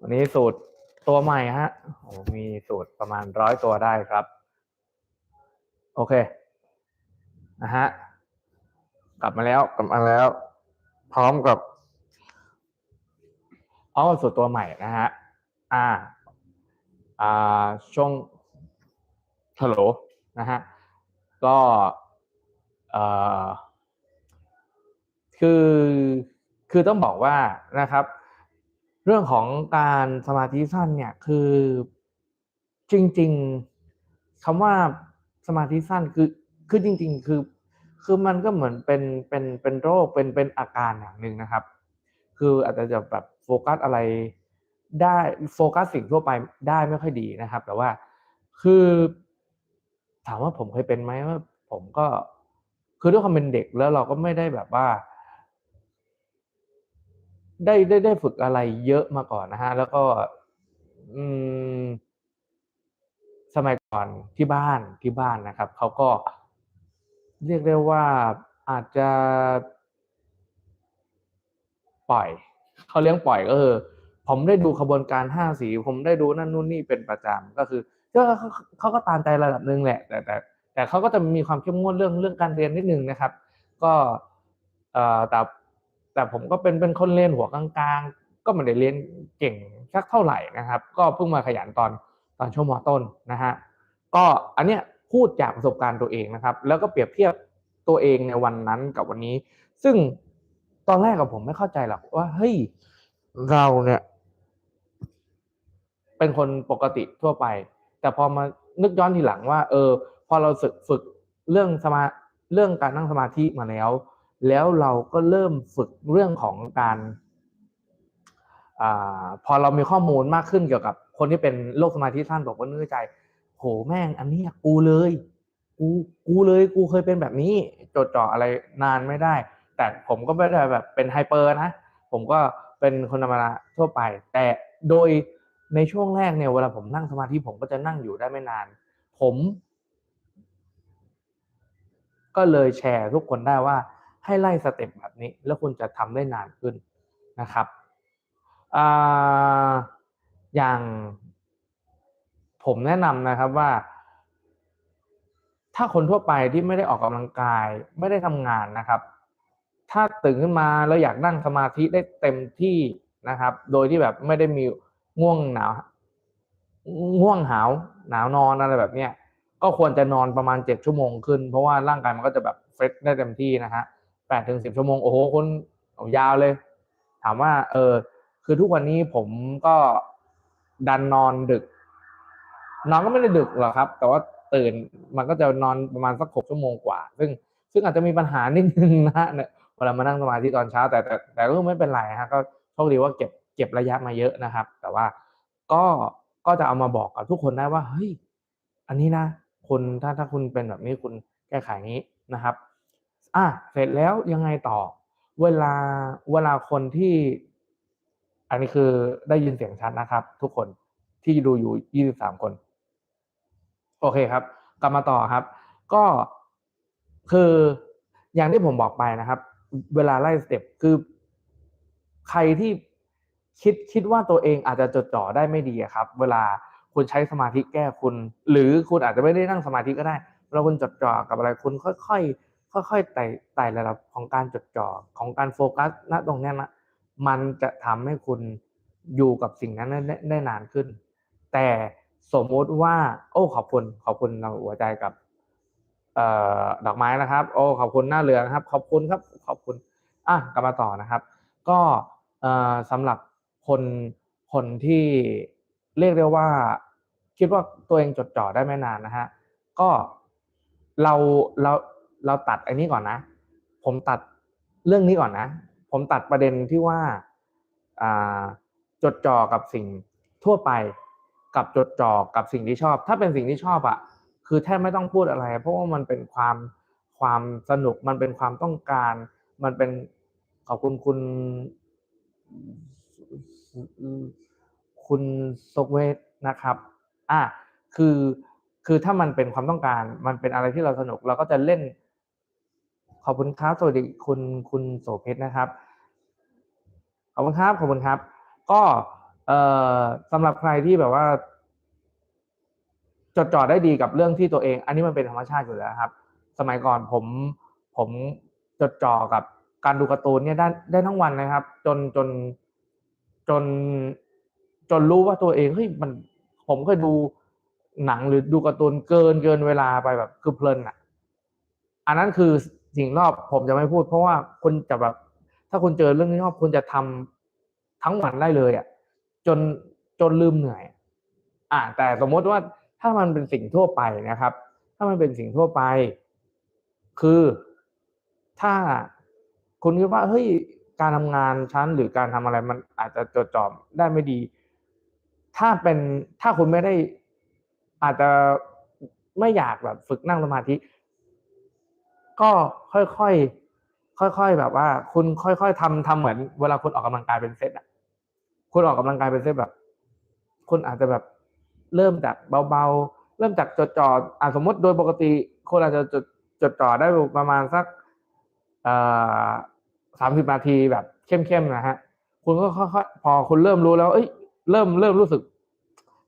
วันนี้สูตรตัวใหม่ฮะโอ้มีสูตรประมาณร้อยตัวได้ครับ โอเคนะฮะกลับมาแล้วกลับมาแล้ว พร้อมกับพร้อมกับสูตรตัวใหม่นะฮะอ่าอ่าช่วงฮัลโหลนะฮะก็เอ่อคือคือต้องบอกว่านะครับ เรื่องของการสมาธิสั้นเนี่ยคือจริง ๆคำว่าสมาธิสั้นคือคือจริง ๆ คือคือมันก็เหมือนเป็นเป็นเป็นโรคเป็นเป็นอาการอย่างหนึ่งนะครับ คืออาจจะจะแบบโฟกัสอะไรได้โฟกัสสิ่งทั่วไปได้ไม่ค่อยดีนะครับ แต่ว่าคือถามว่าผมเคยเป็นไหมว่าผมก็คือด้วยความเป็นเด็กแล้วเราก็ไม่ได้แบบว่า ได้ได้ได้ฝึกอะไรเยอะมาก่อนนะฮะ แล้วก็ อืม สมัยก่อนที่บ้านที่บ้านนะครับเขาก็เรียกได้ว่าอาจจะปล่อยเขาเลี้ยงปล่อยก็คือผมได้ดูขบวนการห้าสี ผมได้ดูนั่นนู่นนี่เป็นประจำก็คือก็เขาเขาก็ตามใจระดับหนึ่งแหละ แต่แต่แต่เขาก็จะมีความเข้มงวดเรื่องเรื่องการเรียนนิดนึงนะครับ ก็เอ่อแต่ แต่ผมก็เป็นเป็นคนเรียนหัวกลางๆ ก็ไม่ได้เรียนเก่งสักเท่าไหร่นะครับ ก็เพิ่งมาขยันตอนตอนช่วงมต้นนะฮะก็อันเนี้ยพูดจากประสบการณ์ตัวเองนะครับ แล้วก็เปรียบเทียบตัวเองในวันนั้นกับวันนี้ ซึ่งตอนแรกกับผมไม่เข้าใจหรอกว่าเฮ้ยเราเนี่ย เป็นคนปกติทั่วไป แต่พอมานึกย้อนทีหลังว่า เออ พอเราฝึกฝึกเรื่องสมาเรื่องการนั่งสมาธิมาแล้ว แล้วเราก็เริ่มฝึกเรื่องของการอพอเรามีข้อมูลมากขึ้นเกี่ยวกับ คนที่เป็นโรคสมาธิสั้นบอกว่าเนื้อใจ โหแม่ง อันนี้กูเลย กูกูเลยกูเคยเป็นแบบนี้จดจ่ออะไรนานไม่ได้ แต่ผมก็ไม่ได้แบบเป็นไฮเปอร์นะ ผมก็เป็นคนธรรมดาทั่วไป แต่โดยในช่วงแรกเนี่ยเวลาผมนั่งสมาธิผมก็จะนั่งอยู่ได้ไม่นาน ผม ก็เลยแชร์ทุกคนได้ว่า ให้ไล่สเต็ปแบบนี้ แล้วคุณจะทำได้นานขึ้นนะครับออย่างผมแนะนำนะครับว่า ถ้าคนทั่วไปที่ไม่ได้ออกกำลังกาย ไม่ได้ทำงานนะครับ ถ้าตื่นขึ้นมาแล้วอยากนั่งสมาธิได้เต็มที่นะครับ โดยที่แบบไม่ได้มีง่วงหนาวง่วงหาวหนาวนอนอะไรแบบเนี้ยก็ควรจะนอนประมาณเจ็ดชั่วโมงขึ้น เพราะว่าร่างกายมันก็จะแบบเฟรชได้เต็มที่นะฮะ แปดถึงสิบชั่วโมง โอ้โหคุณยาวเลย ถามว่า เออ คือทุกวันนี้ผมก็ดันนอนดึก นอนก็ไม่ได้ดึกหรอกครับ แต่ว่าตื่นมันก็จะนอนประมาณสักหกชั่วโมงกว่า ซึ่งซึ่งอาจจะมีปัญหานิดนึงนะฮะเนี่ยเวลามานั่งสมาธิตอนเช้า แต่แต่แต่ก็ไม่เป็นไรฮะก็โชคดีว่าเก็บเก็บระยะมาเยอะนะครับ แต่ว่าก็ก็จะเอามาบอกกับทุกคนได้ว่าเฮ้ยอันนี้นะคุณถ้าถ้าคุณเป็นแบบนี้คุณแก้ไขนี้นะครับ อะเสร็จแล้วยังไงต่อ เวลาเวลาคนที่ อันนี้คือได้ยินเสียงชัดนะครับ ทุกคนที่ดูอยู่23คน โอเคครับ กลับมาต่อครับ ก็คืออย่างที่ผมบอกไปนะครับ เวลาไล่สเต็ปคือ ใครที่คิดคิดว่าตัวเองอาจจะจดจ่อได้ไม่ดีครับ เวลาคุณใช้สมาธิแก้คุณ หรือคุณอาจจะไม่ได้นั่งสมาธิก็ได้เวลาคุณจดจ่อกับอะไรคุณค่อยๆ ค่อยๆไต่ไต่ระดับของการจดจ่อของการโฟกัสณตรงนี้นะมันจะทำให้คุณอยู่กับสิ่งนั้นได้ไดนานขึ้น แต่สมมติว่า โอ้ขอบคุณขอบคุณเราหัวใจกับเอ่อดอกไม้นะครับ โอ้ขอบคุณหน้าเรือนะครับ ขอบคุณครับขอบคุณอะกลับมาต่อนะครับ ก็เอ่อสำหรับคนคนที่เรียกได้ว่า คิดว่าตัวเองจดจ่อได้ไม่นานนะฮะก็เราเรา เราตัดอันนี้ก่อนนะ ผมตัดเรื่องนี้ก่อนนะ ผมตัดประเด็นที่ว่าจดจ่อกับสิ่งทั่วไปกับจดจ่อกับสิ่งที่ชอบ ถ้าเป็นสิ่งที่ชอบอะคือแทบไม่ต้องพูดอะไร เพราะว่ามันเป็นความความสนุกมันเป็นความต้องการ มันเป็นขอบคุณคุณคุณซกเวทนะครับอะคือคือถ้ามันเป็นความต้องการมันเป็นอะไรที่เราสนุกเราก็จะเล่น ขอบคุณครับสวัสดีคุณคุณโสเพชรนะครับขอบคุณครับขอบคุณครับ ก็เอ่อสำหรับใครที่แบบว่า จดจ่อได้ดีกับเรื่องที่ตัวเอง อันนี้มันเป็นธรรมชาติอยู่แล้วครับ สมัยก่อนผมผมจดจ่อกับการดูการ์ตูนเนี่ยได้ได้ทั้งวันนะครับ จนจนจนจนรู้ว่าตัวเองเฮ้ยมันผมเคยดูหนังหรือดูการ์ตูนเกินเกินเวลาไปแบบคือเพลินอะ อันนั้นคือ สิ่งรอบผมจะไม่พูด เพราะว่าคุณจะแบบ ถ้าคุณเจอเรื่องที่ชอบคุณจะทำทั้งวันได้เลยอะ จนจนลืมเหนื่อย อ่า แต่สมมติว่าถ้ามันเป็นสิ่งทั่วไปนะครับ ถ้ามันเป็นสิ่งทั่วไป คือถ้าคุณคิดว่าเฮ้ยการทำงานชั้นหรือการทำอะไรมันอาจจะจดจ่อได้ไม่ดี ถ้าเป็นถ้าคุณไม่ได้อาจจะไม่อยากแบบฝึกนั่งสมาธิ ก็ค่อยๆค่อยๆแบบว่า คุณค่อยๆทำทำเหมือน เวลาคุณออกกำลังกายเป็นเซตอะคุณออกกำลังกายเป็นเซตแบบ คุณอาจจะแบบเริ่มจากเบาๆ เริ่มจากจดจ่ออ่าสมมติโดยปกติคนอาจจะจดจดจ่อได้ประมาณสักสามสิบนาทีแบบเข้มๆนะฮะ คุณก็ค่อยๆพอคุณเริ่มรู้แล้ว เอ้ย เริ่มเริ่มรู้สึก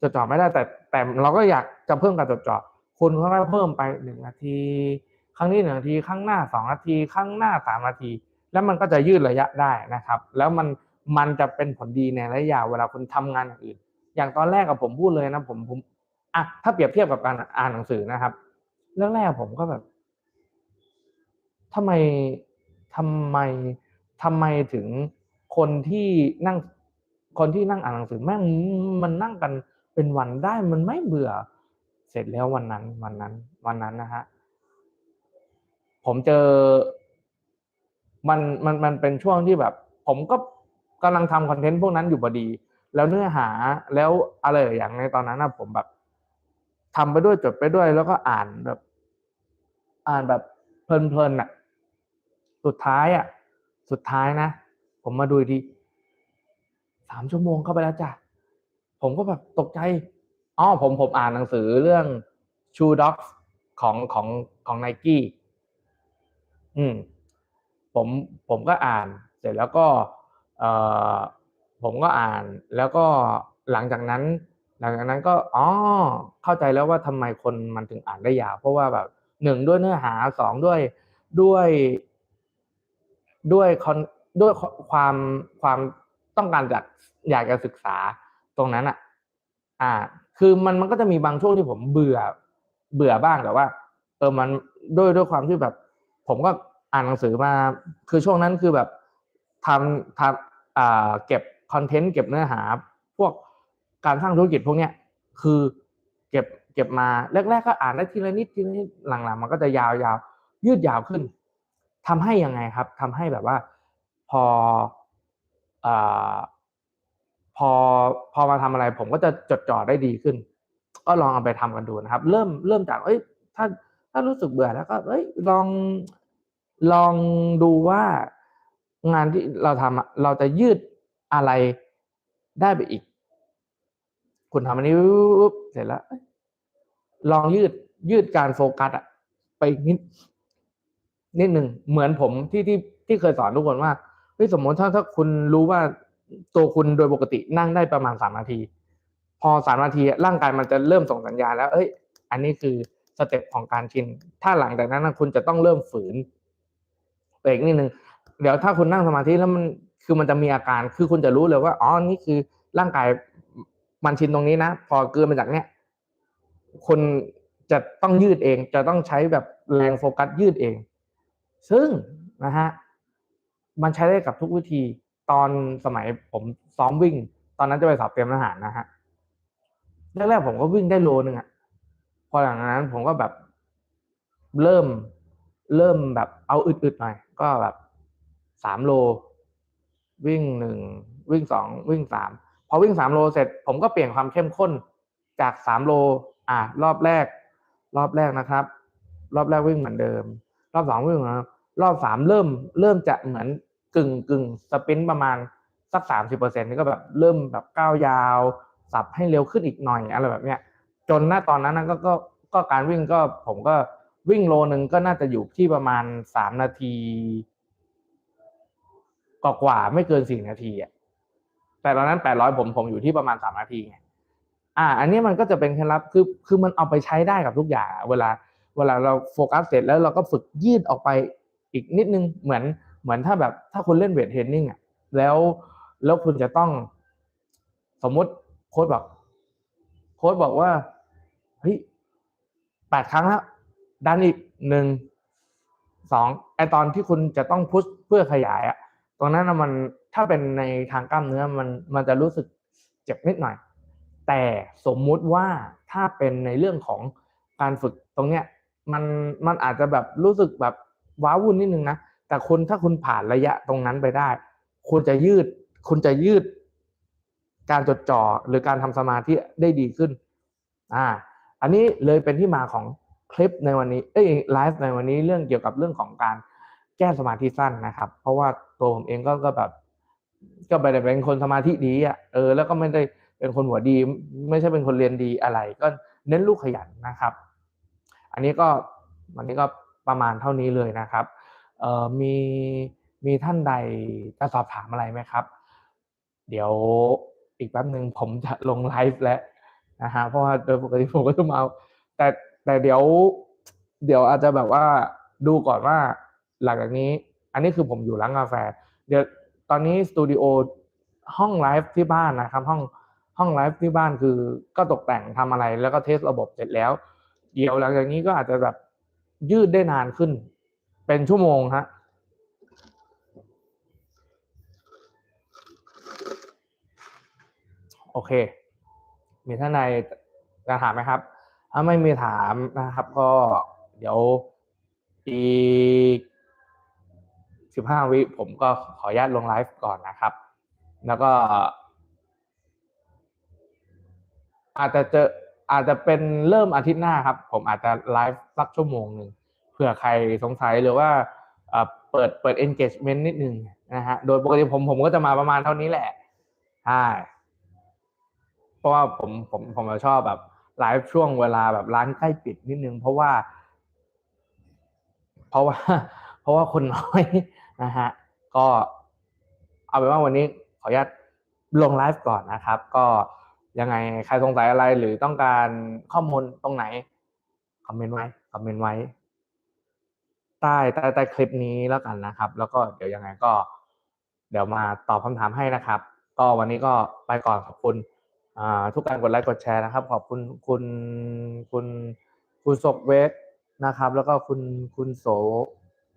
จดจ่อไม่ได้แต่แต่เราก็อยากจะเพิ่มการจดจ่อคุณค่อยๆเพิ่มไปหนึ่งนาที ครั้งนี้หนึ่งนาทีข้างหน้าสองนาทีข้างหน้าสามนาที แล้วมันก็จะยืดระยะได้นะครับ แล้วมันมันจะเป็นผลดีในระยะยาวเวลาคุณทำงานอื่น อย่างตอนแรกกับผมพูดเลยนะผมผมอะถ้าเปรียบเทียบกับการอ่านหนังสือนะครับเรื่องแรกผมก็แบบทำไมทำไมทำไมถึงคนที่นั่ง คนที่นั่งอ่านหนังสือแม่งมันนั่งกันเป็นวันได้มันไม่เบื่อ เสร็จแล้ววันนั้นวันนั้น วันนั้นนะฮะ ผมเจอ มันมันมันเป็นช่วงที่แบบ ผมก็กำลังทำคอนเทนต์พวกนั้นอยู่พอดี แล้วเนื้อหาแล้วอะไรอย่างในตอนนั้นนะผมแบบทำไปด้วยจดไปด้วย แล้วก็อ่านแบบ อ่านแบบเพลินๆอะ สุดท้ายอะ สุดท้ายนะผมมาดูดีสามชั่วโมงเข้าไปแล้วจ้ะผมก็แบบตกใจอ๋อผมผมอ่านหนังสือเรื่อง Shoe Dogs ของของของไนกี้ อืมผมผมก็อ่านเสร็จแล้วก็เอ่อผมก็อ่านแล้วก็หลังจากนั้น หลังจากนั้นก็อ๋อเข้าใจแล้วว่าทำไมคนมันถึงอ่านได้ยาว เพราะว่าแบบหนึ่งด้วยเนื้อหาสองด้วยด้วยด้วยคอนด้วยความความต้องการจากอยากจะศึกษาตรงนั้นอะ อ่า คือมันมันก็จะมีบางช่วงที่ผมเบื่อเบื่อบ้างแต่ว่า เออมันด้วยด้วยความที่แบบ ผมก็อ่านหนังสือมา คือช่วงนั้นคือแบบทำทำอ่าเก็บคอนเทนต์เก็บเนื้อหา พวกการสร้างธุรกิจพวกเนี้ยคือเก็บเก็บมาแรก ๆ ก็อ่านได้ทีละนิดทีละนิดหลังๆ มันก็จะยาวยยืดยาวขึ้นทำให้ยังไงครับทำให้แบบว่าพออ่าพอพอมาทำอะไรผมก็จะจดจ่อได้ดีขึ้น ก็ลองเอาไปทำกันดูนะครับ เริ่มเริ่มจากเอ้ยถ้า ถ้ารู้สึกเบื่อแล้วก็เอ้ยลองลองดูว่างานที่เราทำเราจะยืดอะไรได้ไปอีก คุณทำอันนี้เสร็จแล้ว ลองยืดยืดการโฟกัสอะไปนิดนิดหนึ่งเหมือนผมที่ที่ที่เคยสอนทุกคนว่าเฮ้ยสมมติถ้าถ้าคุณรู้ว่าตัวคุณโดยปกตินั่งได้ประมาณสามนาที พอสามนาทีร่างกายมันจะเริ่มส่งสัญญาณแล้ว เอ้ย อันนี้คือ สเต็ปของการชิน ถ้าหลังจากนั้นคุณจะต้องเริ่มฝืนเบรกนิดนึงเดี๋ยวถ้าคุณนั่งสมาธิแล้วมันคือมันจะมีอาการคือคุณจะรู้เลยว่าอ๋อนี่คือร่างกายมันชินตรงนี้นะ พอเกินมาจากเนี้ยคุณจะต้องยืดเอง จะต้องใช้แบบแรงโฟกัสยืดเอง ซึ่งนะฮะมันใช้ได้กับทุกวิธี ตอนสมัยผมซ้อมวิ่ง ตอนนั้นจะไปสอบเตรียมทหารนะฮะแรกๆผมก็วิ่งได้โลนึงอะ อหลังนั้นผมก็แบบเริ่มเริ่มแบบเอาอึดๆหน่อยก็แบบสามโล วิ่งหนึ่งวิ่งสองวิ่งสามพอวิ่งสามโลเสร็จ ผมก็เปลี่ยนความเข้มข้นจากสามโล อะรอบแรก รอบแรกนะครับ รอบแรกวิ่งเหมือนเดิม รอบสองวิ่งเหมือนรอบสามเริ่ม เริ่มจะเหมือนกึ่งกึ่งสปินประมาณสักสามสิบเปอร์เซ็นต์นี่ก็แบบเริ่มแบบก้าวยาว สับให้เร็วขึ้นอีกหน่อยอะไรแบบเนี้ย จนหน้าตอนนั้นก็ก็ก็การวิ่งก็ผมก็วิ่งโลนึงก็น่าจะอยู่ที่ประมาณสามนาทีกว่าไม่เกินสี่นาทีอะแต่ตอนนั้นแปดร้อยผมผมอยู่ที่ประมาณสามนาทีไงอ่า อันนี้มันก็จะเป็นเคล็ดลับคือคือมันเอาไปใช้ได้กับทุกอย่าง เวลา เวลาเราโฟกัสเสร็จแล้วเราก็ฝึกยืดออกไปอีกนิดนึงเหมือนเหมือนถ้าแบบถ้าคุณเล่นเวทเทรนนิ่งอะแล้วแล้วคุณจะต้อง สมมติโค้ชบอก โค้ชบอกว่า เฮ้ยแปดครั้งแล้ว ดันอีกหนึ่งสองไอตอนที่คุณจะต้องพุชเพื่อขยายอะตรงนั้นมันถ้าเป็นในทางกล้ามเนื้อมันมันจะรู้สึกเจ็บนิดหน่อย แต่สมมุติว่าถ้าเป็นในเรื่องของการฝึกตรงเนี้ยมันมันอาจจะแบบรู้สึกแบบว้าวุ่นนิดนึงนะแต่คุณถ้าคุณผ่านระยะตรงนั้นไปได้ คุณจะยืด คุณจะยืด การจดจ่อหรือการทำสมาธิได้ดีขึ้น อ่า อันนี้เลยเป็นที่มาของคลิปในวันนี้เอ้ยไลฟ์ในวันนี้เรื่องเกี่ยวกับเรื่องของการแก้สมาธิสั้นนะครับ เพราะว่าตัวผมเองก็ก็แบบ ก็ไม่ได้เป็นคนสมาธิดีอะเออแล้วก็ไม่ได้เป็นคนหัวดี ไม่ใช่เป็นคนเรียนดีอะไร ก็เน้นลูกขยันนะครับ อันนี้ก็วันนี้ก็ประมาณเท่านี้เลยนะครับเอ่อมีมีท่านใดจะสอบถามอะไรไหมครับ เดี๋ยวอีกแป๊บหนึ่งผมจะลงไลฟ์แล้ว นะฮะเพราะว่าโดยปกติผมก็จะมาเอาแต่แต่เดี๋ยว เดี๋ยวอาจจะแบบว่าดูก่อนว่าหลังจากนี้ อันนี้คือผมอยู่ร้านกาแฟ เดี๋ยวตอนนี้สตูดิโอห้องไลฟ์ที่บ้านนะครับ ห้องห้องไลฟ์ที่บ้านคือก็ตกแต่งทำอะไรแล้วก็เทสระบบเสร็จแล้ว เดี๋ยวหลังจากนี้ก็อาจจะแบบยืดได้นานขึ้น เป็นชั่วโมงฮะโอเค มีท่านใดจะถามไหมครับ ถ้าไม่มีถามนะครับ ก็เดี๋ยวอีกสิบห้าวิผมก็ขออนุญาตลงไลฟ์ก่อนนะครับ แล้วก็ อาจจะเจออาจจะเป็นเริ่มอาทิตย์หน้าครับ ผมอาจจะไลฟ์สักชั่วโมงหนึ่งเผื่อใครสงสัยหรือว่าเปิดเปิด engagement นิดนึงนะฮะ โดยปกติผมผมก็จะมาประมาณเท่านี้แหละใช่ ราะว่าผมผมผมชอบแบบไลฟ์ช่วงเวลาแบบร้านใกล้ปิดนิดนึง เพราะว่า เพราะว่า เพราะว่าคนน้อยนะฮะก็เอาเป็นว่าวันนี้ขออนุญาตลงไลฟ์ก่อนนะครับ ก็ยังไงใครสงสัยอะไรหรือต้องการข้อมูลตรงไหนคอมเมนต์ไว้คอมเมนต์ไว้ ใต้ใต้ใต้คลิปนี้แล้วกันนะครับ แล้วก็เดี๋ยวยังไงก็ เดี๋ยวมาตอบคำถามให้นะครับ ก็วันนี้ก็ไปก่อนขอบคุณ ทุกการกดไลค์กดแชร์นะครับ ขอบคุณคุณคุณคุณศกเวทนะครับ แล้วก็คุณคุณโส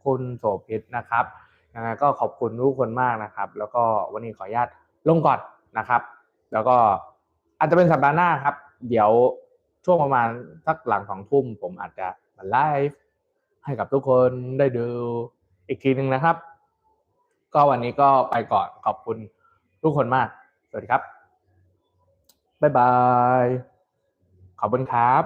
คุณโสพิษนะครับยังไงก็ขอบคุณทุกคนมากนะครับ แล้วก็วันนี้ขออนุญาตลงก่อนนะครับ แล้วก็อาจจะเป็นสัปดาห์หน้าครับ เดี๋ยวช่วงประมาณสักหลังสองทุ่มผมอาจจะมาไลฟ์ให้กับทุกคนได้ดูอีกทีหนึ่งนะครับ ก็วันนี้ก็ไปก่อนขอบคุณทุกคนมาก สวัสดีครับ บ๊ายบาย ขอบคุณครับ